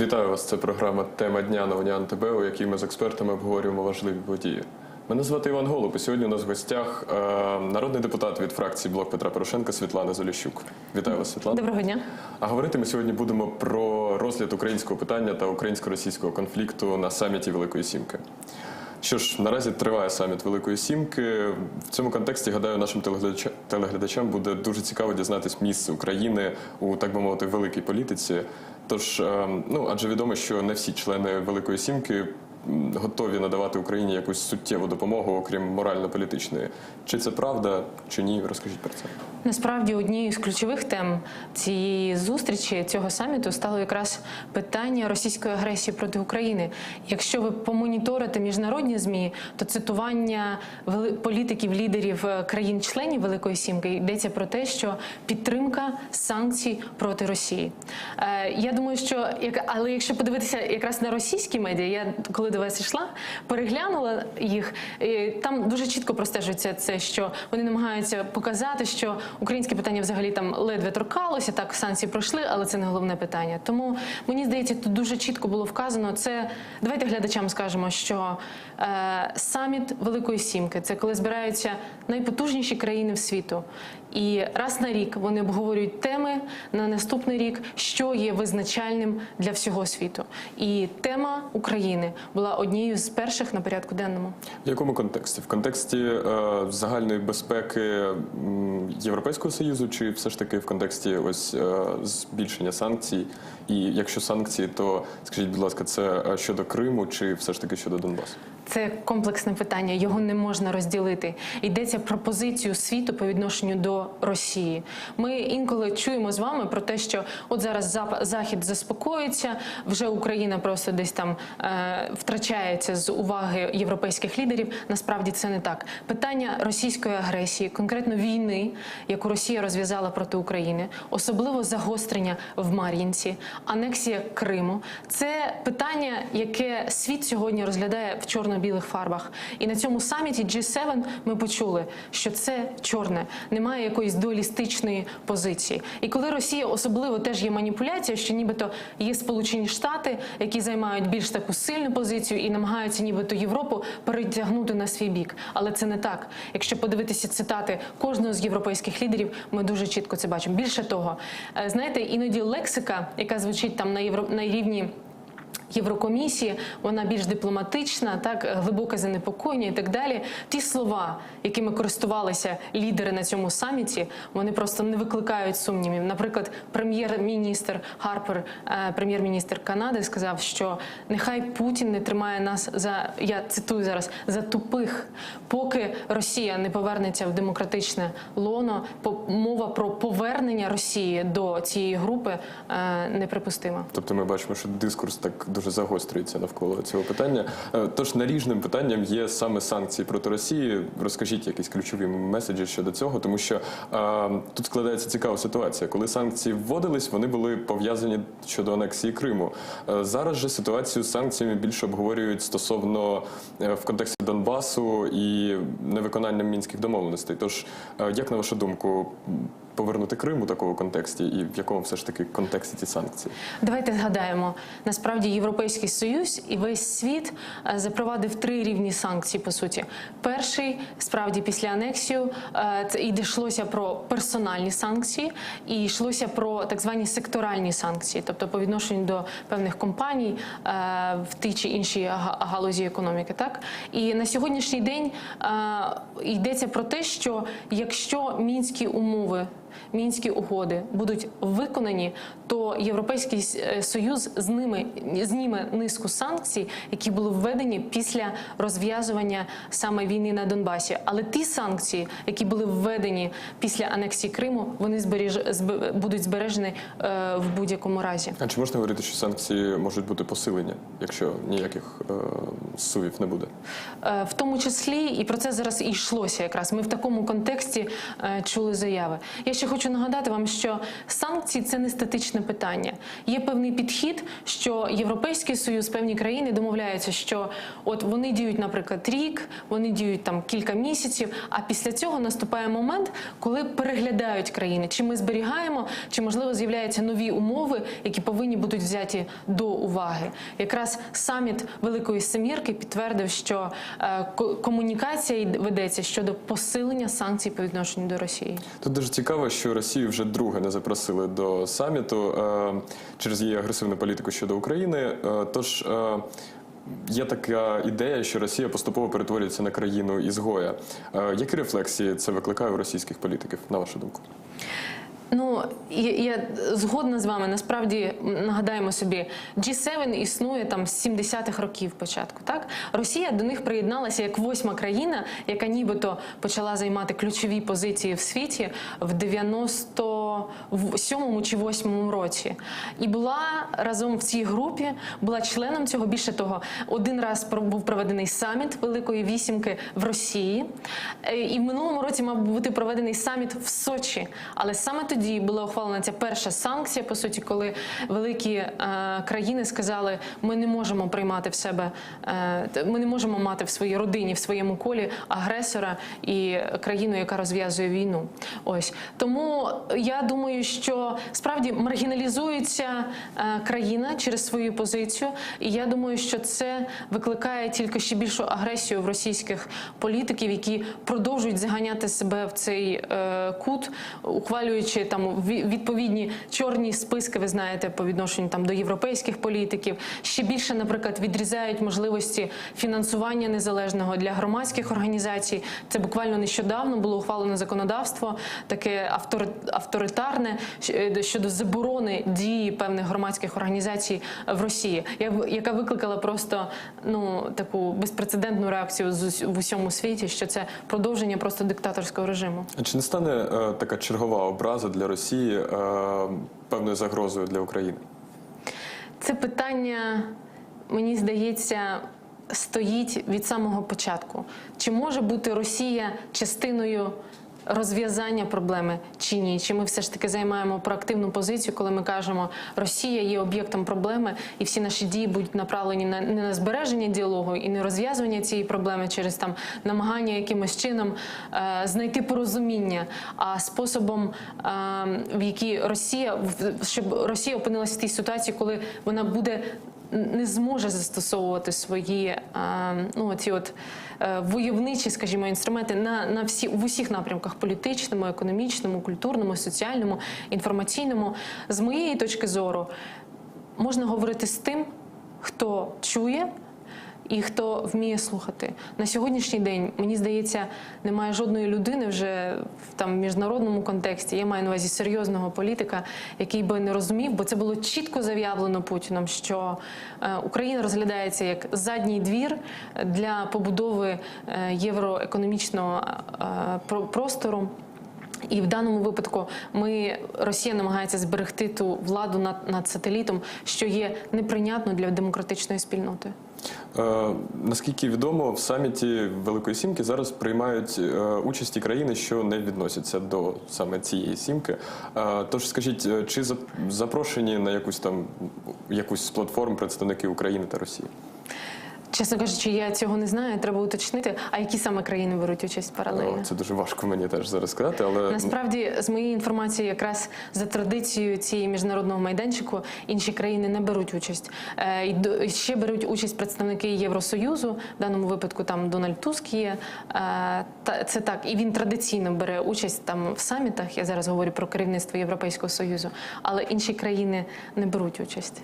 Вітаю вас. Це програма Тема дня на Уніан ТБ, у якій ми з експертами обговорюємо важливі події. Мене звати Іван Голуб, і сьогодні у нас в гостях е, народний депутат від фракції Блок Петра Порошенка Світлана Золіщук. Вітаю вас, Світлана. Доброго дня. А говорити ми сьогодні будемо про розгляд українського питання та українсько-російського конфлікту на саміті Великої Сімки. Що ж, наразі триває саміт Великої Сімки. В цьому контексті, гадаю, нашим телеглядача- телеглядачам буде дуже цікаво дізнатись місце України у так би мовити великій політиці. Тож, е, ну адже відомо, що не всі члени Великої Сімки готові надавати Україні якусь суттєву допомогу, окрім морально-політичної. Чи це правда, чи ні? Розкажіть про це. Насправді однією з ключових тем цієї зустрічі цього саміту стало якраз питання російської агресії проти України. Якщо ви помоніторите міжнародні змі, то цитування політиків лідерів е, країн-членів Великої Сімки йдеться про те, що підтримка санкцій проти Росії. Е, Я думаю, що але якщо подивитися якраз на російські медіа, я коли до вас йшла, переглянула їх. і Там дуже чітко простежується це, що вони намагаються показати, що українське питання взагалі там ледве торкалося. Так санкції пройшли, але це не головне питання. Тому мені здається, тут дуже чітко було вказано. Це давайте глядачам скажемо, що е, саміт Великої Сімки це коли збираються найпотужніші країни в світу. І раз на рік вони обговорюють теми на наступний рік, що є визначальним для всього світу. І тема України була однією з перших на порядку денному. В якому контексті? В контексті е, загальної безпеки Європейського союзу, чи все ж таки в контексті ось е, збільшення санкцій? І якщо санкції, то скажіть, будь ласка, це е, щодо Криму, чи все ж таки щодо Донбасу? Це комплексне питання, його не можна розділити. Йдеться про позицію світу по відношенню до Росії. Ми інколи чуємо з вами про те, що от зараз захід заспокоїться, вже Україна просто десь там е, втрачається з уваги європейських лідерів. Насправді це не так. Питання російської агресії, конкретно війни, яку Росія розв'язала проти України, особливо загострення в Мар'їнці, анексія Криму. Це питання, яке світ сьогодні розглядає в чорно-білих фарбах. І на цьому саміті G7 ми почули, що це чорне, немає якоїсь дуалістичної позиції. І коли Росія особливо теж є маніпуляція, що нібито є Сполучені Штати, які займають більш таку сильну позицію і намагаються нібито Європу перетягнути на свій бік. Але це не так. Якщо подивитися цитати кожного з європейських лідерів, ми дуже чітко це бачимо. Більше того, е, знаєте, іноді лексика, яка звучить там на євро на рівні. Єврокомісії, вона більш дипломатична, так глибоке занепокоєння і так далі. Ті слова, якими користувалися лідери на цьому саміті, вони просто не викликають сумнівів. Наприклад, прем'єр-міністр Харпер, е, прем'єр-міністр Канади, сказав, що нехай Путін не тримає нас за я цитую зараз за тупих, поки Росія не повернеться в демократичне лоно. Мова про повернення Росії до цієї групи е, неприпустима. Тобто ми бачимо, що дискурс так дуже загострюється навколо цього питання. Е, Тож наріжним питанням є саме санкції проти Росії. Розкажіть якісь ключові меседжі щодо цього, тому що а, тут складається цікава ситуація. Коли санкції вводились, вони були пов'язані щодо анексії Криму. Е, зараз же ситуацію з санкціями більше обговорюють стосовно е, в контексті Донбасу і невиконання мінських домовленостей. Тож, е, як на вашу думку, повернути Крим у такому контексті, і в якому все ж таки контексті ці санкції? Давайте згадаємо, насправді Європейський Союз і весь світ е, запровадив три рівні санкцій. По суті, перший справді після анексію е, йшлося про персональні санкції, і йшлося про так звані секторальні санкції, тобто по відношенню до певних компаній в тій чи іншій галузі економіки. Так і на сьогоднішній день е, йдеться про те, що якщо мінські умови мінські угоди будуть виконані, то Європейський е, Союз з ними зніме низку санкцій, які були введені після розв'язування саме війни на Донбасі. Але ті санкції, які були введені після анексії Криму, вони зберіж зб- будуть збережені е, в будь-якому разі. А чи можна говорити, що санкції можуть бути посилені, якщо ніяких е, сувів не буде? Е, В тому числі і про це зараз і йшлося. Якраз ми в такому контексті е, чули заяви. Я ще ще хочу нагадати вам, що санкції це не статичне питання. Є певний підхід, що Європейський Союз, певні країни домовляються, що от вони діють, наприклад, рік, вони діють там кілька місяців. А після цього наступає момент, коли переглядають країни, чи ми зберігаємо, чи можливо з'являються нові умови, які повинні будуть взяті до уваги. Якраз саміт Великої Семірки підтвердив, що е, комунікація ведеться щодо посилення санкцій по відношенню до Росії. Тут дуже цікаво, що Росію вже друге не запросили до саміту е, через її агресивну політику щодо України. Е, тож е, є така ідея, що Росія поступово перетворюється на країну ізгоя. Які рефлексії це викликає у російських політиків, на вашу думку? Ну я, я згодна з вами. Насправді нагадаємо собі, G7 існує там з 70-х років початку. Так Росія до них приєдналася як восьма країна, яка нібито почала займати ключові позиції в світі в 97-му чи 8-му році, і була разом в цій групі, була членом цього. Більше того, один раз був проведений саміт Великої вісімки в Росії, Е, і в минулому році мав бути проведений саміт в Сочі. Але саме тоді була ухвалена ця перша санкція, по суті, коли великі е, країни сказали, ми не можемо приймати в себе, е, ми не можемо мати в своїй родині, в своєму колі агресора і країну, яка розв'язує війну. Ось тому я думаю, що справді маргіналізується е, країна через свою позицію, і я думаю, що це викликає тільки ще більшу агресію в російських політиків, які продовжують заганяти себе в цей е, кут, ухвалюючи там ві- відповідні чорні списки. Ви знаєте, по відношенню там до європейських політиків. Ще більше, наприклад, відрізають можливості фінансування незалежного для громадських організацій. Це буквально нещодавно було ухвалено законодавство, таке автори- авторитарне е, щодо заборони дії певних громадських організацій в Росії, яка викликала просто ну таку безпрецедентну реакцію в усьому світі, що це продовження просто диктаторського режиму. А чи не стане е, така чергова образа для Росії е, певною загрозою для України? Це питання, мені здається, стоїть від самого початку. Чи може бути Росія частиною розв'язання проблеми чи ні? Чи ми все ж таки займаємо проактивну позицію, коли ми кажемо, Росія є об'єктом проблеми, і всі наші дії будуть направлені на не на збереження діалогу і не розв'язування цієї проблеми через там намагання якимось чином е, знайти порозуміння, а способом, е, в якій Росія щоб Росія опинилася в тій ситуації, коли вона буде не зможе застосовувати свої е, ну ці от е, войовничі, скажімо, інструменти на, на всі в усіх напрямках політичному, економічному, культурному, соціальному, інформаційному. З моєї точки зору можна говорити з тим, хто чує. І хто вміє слухати на сьогоднішній день, мені здається, немає жодної людини вже в там міжнародному контексті. Я маю на увазі серйозного політика, який би не розумів, бо це було чітко заявлено Путіном, що е, Україна розглядається як задній двір для побудови е, євроекономічного е, про- простору. І в даному випадку ми Росія намагається зберегти ту владу над, над сателітом, що є неприйнятно для демократичної спільноти. Е, наскільки відомо, в саміті Великої Сімки зараз приймають е, участь і країни, що не відносяться до саме цієї сімки. Е, тож скажіть, е, чи запрошені на якусь там якусь з платформ представники України та Росії? Чесно кажучи, я цього не знаю. Треба уточнити. А які саме країни беруть участь паралельно? О, Це дуже важко мені теж зараз сказати, але Насправді, з моєї інформації, якраз за традицією цієї міжнародного майданчику інші країни не беруть участь. Е, і ще беруть участь представники Євросоюзу. В даному випадку там Дональд Туск є. Е, Та це так, і він традиційно бере участь там в самітах. Я зараз говорю про керівництво Європейського союзу, але інші країни не беруть участь.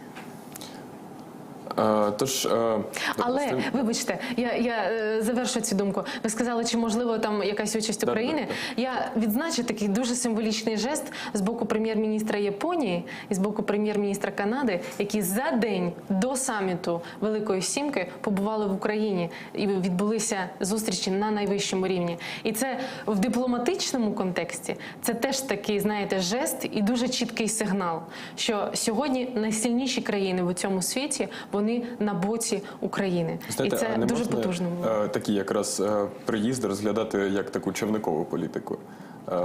Е, тож е, Але вибачте, я, я е, завершу цю думку. Ви сказали, чи можливо там якась участь України? Я відзначу такий дуже символічний жест з боку прем'єр-міністра Японії і з боку прем'єр-міністра Канади, які за день до саміту Великої Сімки побували в Україні і відбулися зустрічі на найвищому рівні. І це в дипломатичному контексті це теж такий, знаєте, жест і дуже чіткий сигнал, що сьогодні найсильніші країни в цьому світі вони на боці України, Знаєте, і це не дуже можна, потужно. було. е, Такі якраз е, приїзди розглядати як таку човникову політику. Е,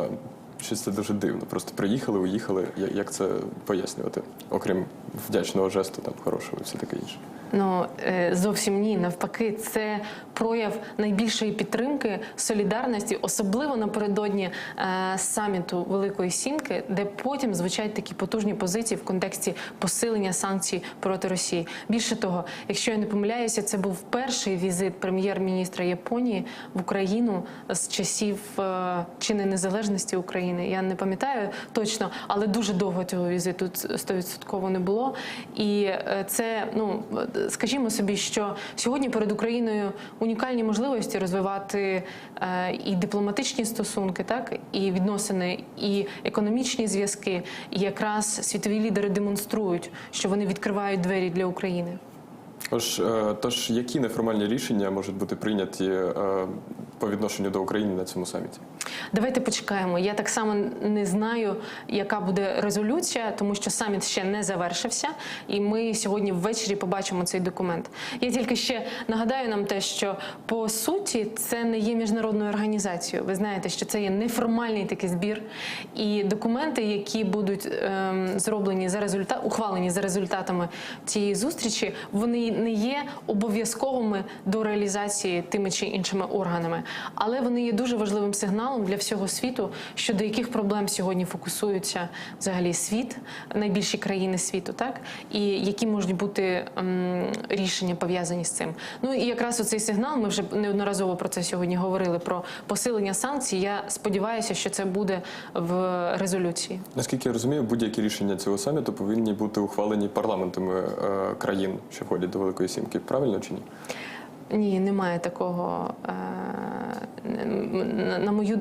щось це дуже дивно. Просто приїхали, уїхали. Як це пояснювати? Окрім вдячного жесту, там хорошого і все таке інше. Ну е, зовсім ні. Навпаки, це прояв найбільшої підтримки, солідарності, особливо напередодні е, саміту Великої Сімки, де потім звучать такі потужні позиції в контексті посилення санкцій проти Росії. Більше того, якщо я не помиляюся, це був перший візит прем'єр-міністра Японії в Україну з часів е, чи не незалежності України. Я не пам'ятаю точно, але дуже довго цього візиту стовідсотково не було. І е, це, ну скажімо собі, що сьогодні перед Україною унікальні можливості розвивати е, і дипломатичні стосунки, так і відносини, і економічні зв'язки. І якраз світові лідери демонструють, що вони відкривають двері для України. Тож, е, тож які неформальні рішення можуть бути прийняті е, по відношенню до України на цьому саміті? Давайте почекаємо. Я так само не знаю, яка буде резолюція, тому що саміт ще не завершився, і ми сьогодні ввечері побачимо цей документ. Я тільки ще нагадаю нам те, що по суті це не є міжнародною організацією. Ви знаєте, що це є неформальний такий збір, і документи, які будуть ем, зроблені за результат, ухвалені за результатами цієї зустрічі, вони не є обов'язковими до реалізації тими чи іншими органами, але вони є дуже важливим сигналом для всього світу, щодо яких проблем сьогодні фокусується взагалі світ, найбільші країни світу, так і які можуть бути ем, рішення пов'язані з цим. Ну і якраз оцей сигнал. Ми вже неодноразово про це сьогодні говорили. Про посилення санкцій. Я сподіваюся, що це буде в резолюції. Наскільки я розумію, будь-які рішення цього саміту повинні бути ухвалені парламентами е, країн, що входять до Великої Сімки. Правильно чи ні? Ні, немає такого. е, На на мою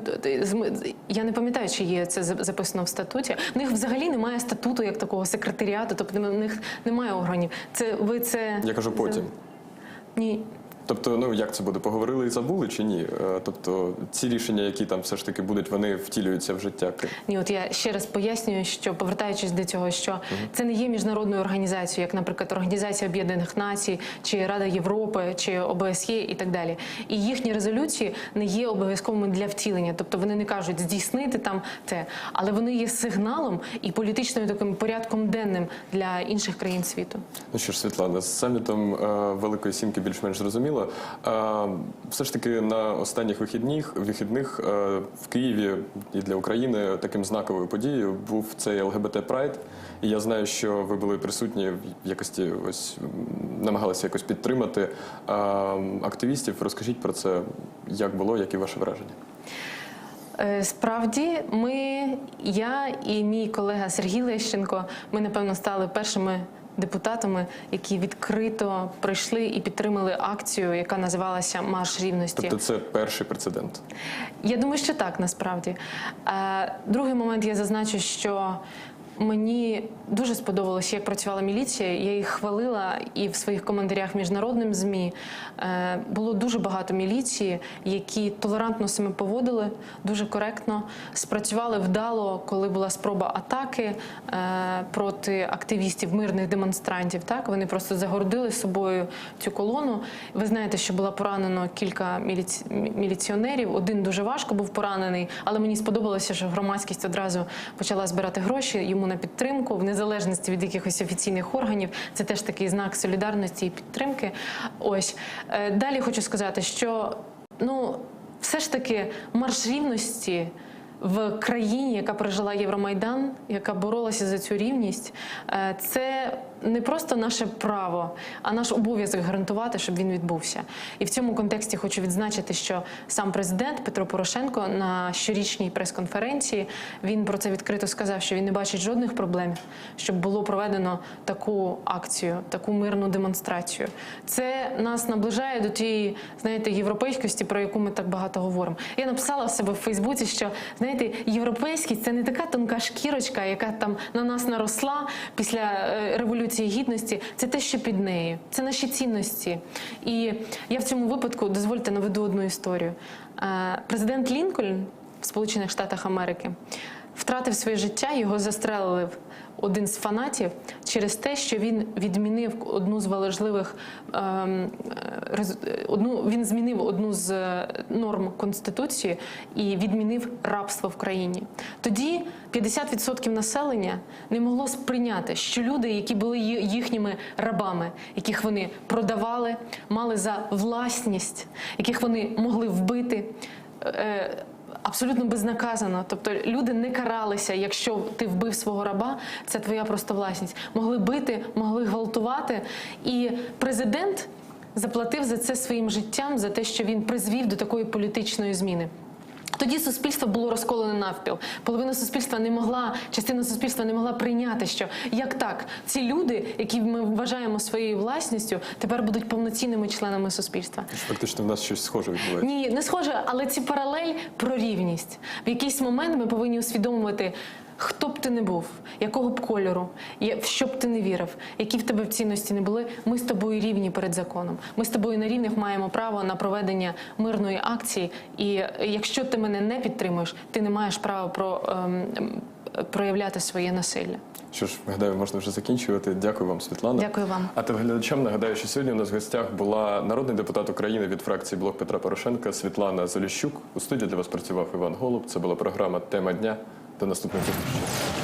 я не пам'ятаю, чи є це записано в статуті. В них взагалі немає статуту як такого секретаріату, тобто в них немає органів. Це ви це Я кажу потім. ні. Тобто, ну як це буде? Поговорили і забули чи ні? Е, Тобто, ці рішення, які там все ж таки будуть, вони втілюються в життя. Ні, от я ще раз пояснюю, що повертаючись до цього, що це не є міжнародною організацією, як, наприклад, Організація Об'єднаних Націй, чи Рада Європи, чи ОБСЄ і так далі. І їхні резолюції не є обов'язковими для втілення, тобто вони не кажуть здійснити там те, але вони є сигналом і політичним таким порядком денним для інших країн світу. Ну що ж, Світлана, з самітом е, Великої Сімки більш-менш зрозуміло. Е, все ж таки на останніх вихідних вихідних е, в Києві і для України таким знаковою подією був цей ЛГБТ Прайд. І я знаю, що ви були присутні в якості ось намагалися якось підтримати е, активістів. Розкажіть про це, як було, які ваші враження? Е, Справді, ми, я і мій колега Сергій Лещенко, ми напевно стали першими депутатами, які відкрито прийшли і підтримали акцію, яка називалася Марш рівності. Тобто, це перший прецедент. Я думаю, що так насправді. Е, Другий момент я зазначу, що мені дуже сподобалося, як працювала міліція. Я їх хвалила і в своїх коментарях міжнародним змі Е, було дуже багато міліції, які толерантно себе поводили, дуже коректно спрацювали вдало, коли була спроба атаки е, проти активістів, мирних демонстрантів. Так вони просто загородили собою цю колону. Ви знаєте, що було поранено кілька міліці... міліціонерів. Один дуже важко був поранений, але мені сподобалося, що громадськість одразу почала збирати гроші йому на підтримку, в незалежності від якихось офіційних органів. Це теж такий знак солідарності і підтримки. Ось Е, далі хочу сказати, що ну все ж таки марш рівності. В країні, яка пережила Євромайдан, яка боролася за цю рівність, е, це не просто наше право, а наш обов'язок гарантувати, щоб він відбувся. І в цьому контексті хочу відзначити, що сам президент Петро Порошенко на щорічній прес-конференції він про це відкрито сказав, що він не бачить жодних проблем, щоб було проведено таку акцію, таку мирну демонстрацію. Це нас наближає до тієї, знаєте, європейськості, про яку ми так багато говоримо. Я написала в себе в Фейсбуці, що знаєте, європейськість це не така тонка шкірочка, яка там на нас наросла після е, революції гідності. Це те, що під нею, це наші цінності. І я в цьому випадку дозвольте наведу одну історію. Е, Президент Лінкольн в Сполучених Штатах Америки. Втратив своє життя, його застрелив один з фанатів через те, що він відмінив одну з важливих ем, е, е, одну він змінив одну з е, норм конституції і відмінив рабство в країні. Тоді 50% населення не могло сприйняти, що люди, які були їхніми рабами, яких вони продавали, мали за власність, яких вони могли вбити. Абсолютно безнаказано, тобто люди не каралися, якщо ти вбив свого раба, це твоя просто власність. Могли бити, могли гвалтувати. І президент заплатив за це своїм життям, за те, що він призвів до такої політичної зміни. Тоді суспільство було розколене навпіл. Половина суспільства не могла, частина суспільства не могла прийняти, що як так, ці люди, які ми вважаємо своєю власністю, тепер будуть повноцінними членами суспільства. Фактично, в нас щось схоже відбувається. Ні, не схоже, але ці паралель про рівність. В якийсь момент ми повинні усвідомувати. Хто б ти не був, якого б кольору, в що б ти не вірив, які в тебе б цінності не були, ми з тобою рівні перед законом. Ми з тобою на рівних маємо право на проведення мирної акції. І якщо ти мене не підтримуєш, ти не маєш права про, ем, проявляти своє насилля. Що ж, гадаю, можна вже закінчувати. Дякую вам, Світлана. Дякую вам. А телеглядачам нагадаю, що сьогодні у нас в гостях була народний депутат України від фракції Блок Петра Порошенка Світлана Заліщук. У студії для вас працював Іван Голуб. Це була програма Тема дня. do następnego spotkania.